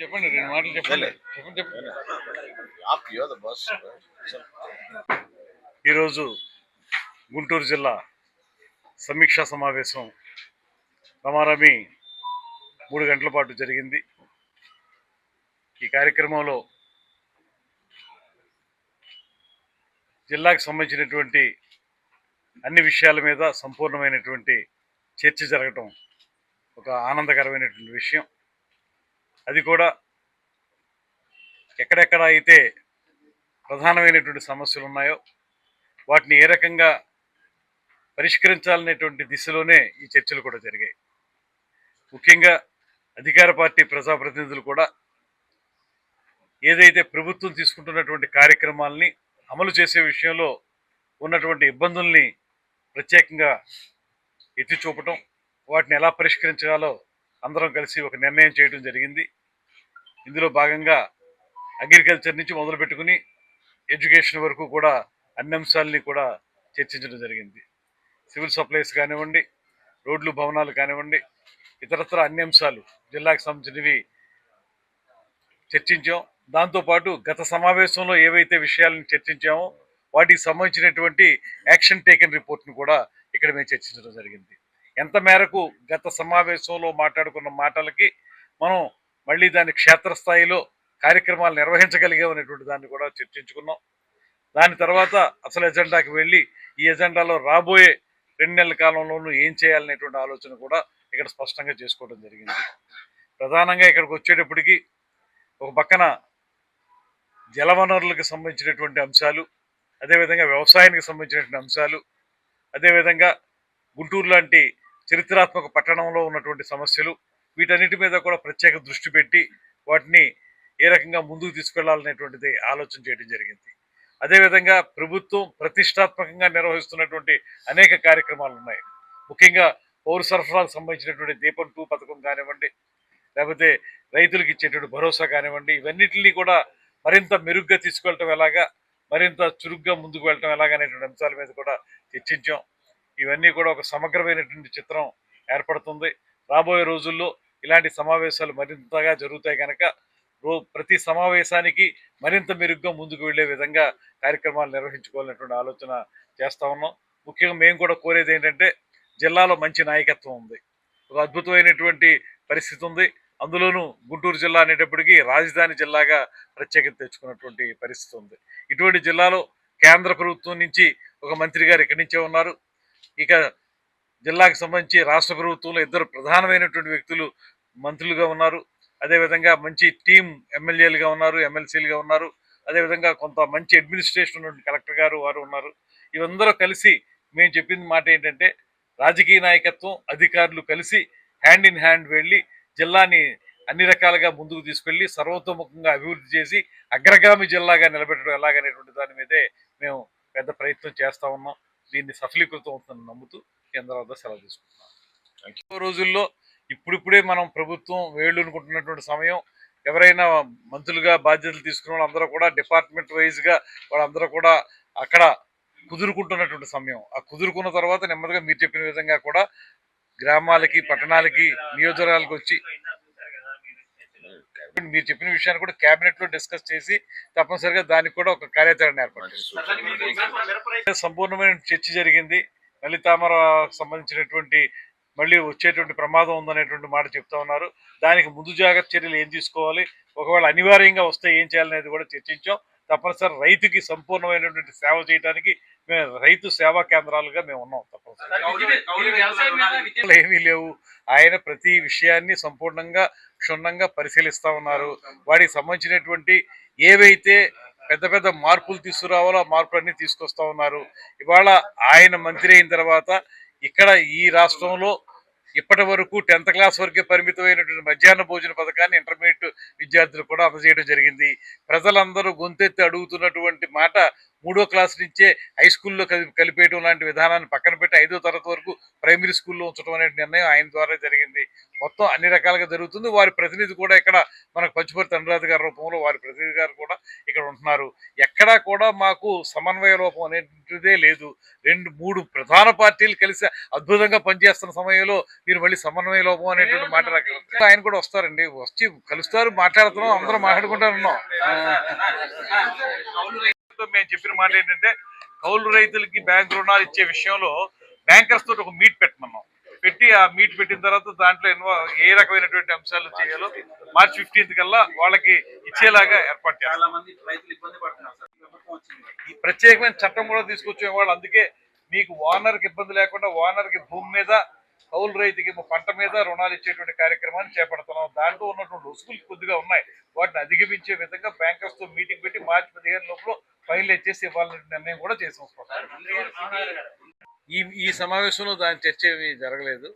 చెప్పండి రెండు మాటలు చెప్పండి. ఈరోజు గుంటూరు జిల్లా సమీక్షా సమావేశం రమారమి మూడు గంటల పాటు జరిగింది. ఈ కార్యక్రమంలో జిల్లాకు సంబంధించినటువంటి అన్ని విషయాల మీద సంపూర్ణమైనటువంటి చర్చ జరగటం ఒక ఆనందకరమైనటువంటి విషయం. అది కూడా ఎక్కడెక్కడ అయితే ప్రధానమైనటువంటి సమస్యలు ఉన్నాయో వాటిని ఏ రకంగా పరిష్కరించాలనేటువంటి దిశలోనే ఈ చర్చలు కూడా జరిగాయి. ముఖ్యంగా అధికార పార్టీ ప్రజాప్రతినిధులు కూడా ఏదైతే ప్రభుత్వం తీసుకుంటున్నటువంటి కార్యక్రమాల్ని అమలు చేసే విషయంలో ఉన్నటువంటి ఇబ్బందుల్ని ప్రత్యేకంగా ఎత్తి చూపటం వాటిని ఎలా పరిష్కరించాలో అందరం కలిసి ఒక నిర్ణయం చేయడం జరిగింది. ఇందులో భాగంగా అగ్రికల్చర్ నుంచి మొదలుపెట్టుకుని ఎడ్యుకేషన్ వరకు కూడా అన్ని అంశాలని కూడా చర్చించడం జరిగింది. సివిల్ సప్లైస్ కానివ్వండి రోడ్లు భవనాలు కానివ్వండి ఇతరత్ర అన్ని అంశాలు జిల్లాకు సంబంధించినవి చర్చించాం. దాంతోపాటు గత సమావేశంలో ఏవైతే విషయాలను చర్చించామో వాటికి సంబంధించినటువంటి యాక్షన్ టేకన్ రిపోర్ట్ను కూడా ఇక్కడ మేము చర్చించడం జరిగింది. ఎంత మేరకు గత సమావేశంలో మాట్లాడుకున్న మాటలకి మనం మళ్ళీ దాని క్షేత్రస్థాయిలో కార్యక్రమాలు నిర్వహించగలిగామనేటువంటి దాన్ని కూడా చర్చించుకున్నాం. దాని తర్వాత అసలు ఎజెండాకి వెళ్ళి ఈ ఎజెండాలో రాబోయే రెండు నెలల కాలంలోనూ ఏం చేయాలనేటువంటి ఆలోచన కూడా ఇక్కడ స్పష్టంగా చేసుకోవడం జరిగింది. ప్రధానంగా ఇక్కడికి వచ్చేటప్పటికి ఒక పక్కన జలవనరులకు సంబంధించినటువంటి అంశాలు అదేవిధంగా వ్యవసాయానికి సంబంధించినటువంటి అంశాలు అదేవిధంగా గుంటూరు లాంటి చరిత్రాత్మక పట్టణంలో ఉన్నటువంటి సమస్యలు వీటన్నిటి మీద కూడా ప్రత్యేక దృష్టి పెట్టి వాటిని ఏ రకంగా ముందుకు తీసుకెళ్ళాలనేటువంటిది ఆలోచన చేయడం జరిగింది. అదేవిధంగా ప్రభుత్వం ప్రతిష్టాత్మకంగా నిర్వహిస్తున్నటువంటి అనేక కార్యక్రమాలు ఉన్నాయి. ముఖ్యంగా పౌర సరఫరాకు సంబంధించినటువంటి దీపం టూ పథకం కానివ్వండి లేకపోతే రైతులకు ఇచ్చేటువంటి భరోసా కానివ్వండి ఇవన్నిటిని కూడా మరింత మెరుగ్గా తీసుకెళ్ళటం ఎలాగా మరింత చురుగ్గా ముందుకు వెళ్ళటం ఎలాగనేటువంటి అంశాల మీద కూడా చర్చించాం. ఇవన్నీ కూడా ఒక సమగ్రమైనటువంటి చిత్రం ఏర్పడుతుంది. రాబోయే రోజుల్లో ఇలాంటి సమావేశాలు మరింతగా జరుగుతాయి కనుక రో ప్రతి సమావేశానికి మరింత మెరుగ్గా ముందుకు వెళ్ళే విధంగా కార్యక్రమాలు నిర్వహించుకోవాలనేటువంటి ఆలోచన చేస్తా ఉన్నాం. ముఖ్యంగా మేము కూడా కోరేది ఏంటంటే జిల్లాలో మంచి నాయకత్వం ఉంది. ఒక అద్భుతమైనటువంటి పరిస్థితి ఉంది. అందులోనూ గుంటూరు జిల్లా అనేటప్పటికీ రాజధాని జిల్లాగా ప్రత్యేకత తెచ్చుకున్నటువంటి పరిస్థితి ఉంది. ఇటువంటి జిల్లాలో కేంద్ర ప్రభుత్వం నుంచి ఒక మంత్రి గారు ఇక్కడి నుంచే ఉన్నారు. ఇక జిల్లాకు సంబంధించి రాష్ట్ర ప్రభుత్వంలో ఇద్దరు ప్రధానమైనటువంటి వ్యక్తులు మంత్రులుగా ఉన్నారు. అదేవిధంగా మంచి టీం ఎమ్మెల్యేలుగా ఉన్నారు ఎమ్మెల్సీలుగా ఉన్నారు. అదేవిధంగా కొంత మంచి అడ్మినిస్ట్రేషన్ ఉన్నటువంటి కలెక్టర్ గారు వారు ఉన్నారు. ఇవందరూ కలిసి మేము చెప్పింది మాట ఏంటంటే రాజకీయ నాయకత్వం అధికారులు కలిసి హ్యాండ్ ఇన్ హ్యాండ్ వెళ్ళి జిల్లాని అన్ని రకాలుగా ముందుకు తీసుకెళ్ళి సర్వతోముఖంగా అభివృద్ధి చేసి అగ్రగామి జిల్లాగా నిలబెట్టడం ఎలాగనేటువంటి దాని మీదే మేము పెద్ద ప్రయత్నం చేస్తా ఉన్నాం. దీన్ని సఫలీకృతం అవుతుందని నమ్ముతూ కేంద్ర వద్ద సెలవు తీసుకుంటున్నాం. ఇంకో రోజుల్లో ఇప్పుడిప్పుడే మనం ప్రభుత్వం వేళ్ళు అనుకుంటున్నటువంటి సమయం ఎవరైనా మంత్రులుగా బాధ్యతలు తీసుకున్న వాళ్ళందరూ కూడా డిపార్ట్మెంట్ వైజ్గా వాళ్ళందరూ కూడా అక్కడ కుదురుకుంటున్నటువంటి సమయం. ఆ కుదురుకున్న తర్వాత నెమ్మదిగా మీరు చెప్పిన విధంగా కూడా గ్రామాలకి పట్టణాలకి నియోజకవర్గాలకు వచ్చి మీరు చెప్పిన విషయాన్ని కూడా కేబినెట్లో డిస్కస్ చేసి తప్పనిసరిగా దానికి కూడా ఒక కార్యాచరణ ఏర్పడింది సంపూర్ణమైన చర్చ జరిగింది. మళ్ళీ తామర సంబంధించినటువంటి మళ్ళీ వచ్చేటువంటి ప్రమాదం ఉందనేటువంటి మాట చెప్తా ఉన్నారు. దానికి ముందు జాగ్రత్త చర్యలు ఏం తీసుకోవాలి? ఒకవేళ అనివార్యంగా వస్తే ఏం చేయాలనేది కూడా చర్చించాం. తప్పనిసరి రైతుకి సంపూర్ణమైనటువంటి సేవ చేయడానికి మేము రైతు సేవా కేంద్రాలుగా మేము ఉన్నాం ఏమీ లేవు. ఆయన ప్రతి విషయాన్ని సంపూర్ణంగా క్షుణ్ణంగా పరిశీలిస్తా ఉన్నారు. వాటికి సంబంధించినటువంటి ఏవైతే పెద్ద పెద్ద మార్పులు తీసుకురావాలో ఆ మార్పులన్నీ తీసుకొస్తా ఉన్నారు. ఇవాళ ఆయన మంత్రి అయిన తర్వాత ఇక్కడ ఈ రాష్ట్రంలో ఇప్పటి వరకు టెన్త్ క్లాస్ వరకే పరిమితమైనటువంటి మధ్యాహ్న భోజన పథకాన్ని ఇంటర్మీడియట్ విద్యార్థులు కూడా అందజేయడం జరిగింది. ప్రజలందరూ గొంతెత్తి అడుగుతున్నటువంటి మాట మూడో క్లాస్ నుంచే హై స్కూల్లో కలిపి కలిపేయడం లాంటి విధానాన్ని పక్కన పెట్టి ఐదో తరగతి వరకు ప్రైమరీ స్కూల్లో ఉంచడం అనే నిర్ణయం ఆయన ద్వారా జరిగింది. మొత్తం అన్ని రకాలుగా జరుగుతుంది. వారి ప్రతినిధి కూడా ఇక్కడ మనకు పంచుపర్తి అనురాధ గారి రూపంలో వారి ప్రతినిధి గారు కూడా ఇక్కడ ఉంటున్నారు. ఎక్కడా కూడా మాకు సమన్వయ లోపం అనేటిదే లేదు. రెండు మూడు ప్రధాన పార్టీలు కలిసి అద్భుతంగా పనిచేస్తున్న సమయంలో మీరు మళ్ళీ సమన్వయ లోపం అనేటువంటి మాట. ఆయన కూడా వస్తారండి. వచ్చి కలుస్తారు మాట్లాడుతున్నాం అందరం మాట్లాడుకుంటా ఉన్నాం మేము చెప్పిన మాట ఏంటంటే కౌలు రైతులకి బ్యాంక్ రుణాలు ఇచ్చే విషయంలో బ్యాంకర్స్ తోటి ఒక మీట్ పెట్టమన్నాం. పెట్టి ఆ మీట్ పెట్టిన తర్వాత దాంట్లో ఇన్వాల్వ్ ఏ రకమైనటువంటి అంశాలు చేయాలో మార్చ్ ఫిఫ్టీన్త్ కల్లా వాళ్ళకి ఇచ్చేలాగా ఏర్పాటు చేస్తాం. చాలా మంది రైతులు ఇబ్బంది పడుతున్నారు సార్. ప్రభుత్వం వచ్చింది. ఈ ప్రత్యేకమైన చట్టం కూడా తీసుకొచ్చే వాళ్ళు అందుకే మీకు ఓనర్కి ఇబ్బంది లేకుండా ఓనర్కి భూమి మీద కౌలు రైతుకి పంట మీద రుణాలు ఇచ్చేటువంటి కార్యక్రమాన్ని చేపడుతున్నాం. దాంట్లో ఉన్నటువంటి రుసుకులు కొద్దిగా ఉన్నాయి. వాటిని అధిగమించే విధంగా బ్యాంకర్స్తో మీటింగ్ పెట్టి మార్చి పదిహేను లోపల ఫైల్ ఇచ్చేసి ఇవ్వాలనే నిర్ణయం కూడా చేసాం. ఈ ఈ సమావేశంలో దాని చర్చ జరగలేదు.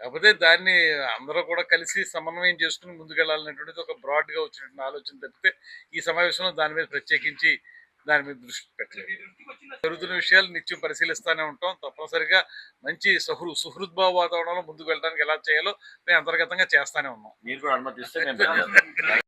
కాకపోతే దాన్ని అందరూ కూడా కలిసి సమన్వయం చేసుకుని ముందుకెళ్ళాలనేటువంటిది ఒక బ్రాడ్గా వచ్చినటువంటి ఆలోచన తప్పితే ఈ సమావేశంలో దాని మీద ప్రత్యేకించి దాని మీద దృష్టి పెట్టలేదు. జరుగుతున్న విషయాలు నిత్యం పరిశీలిస్తూనే ఉంటాం. తప్పనిసరిగా మంచి సహృ సుహృద్భావ వాతావరణంలో ముందుకు వెళ్ళడానికి ఎలా చేయాలో మేము అంతర్గతంగా చేస్తానే ఉన్నాం. మీరు కూడా అనుమతిస్తే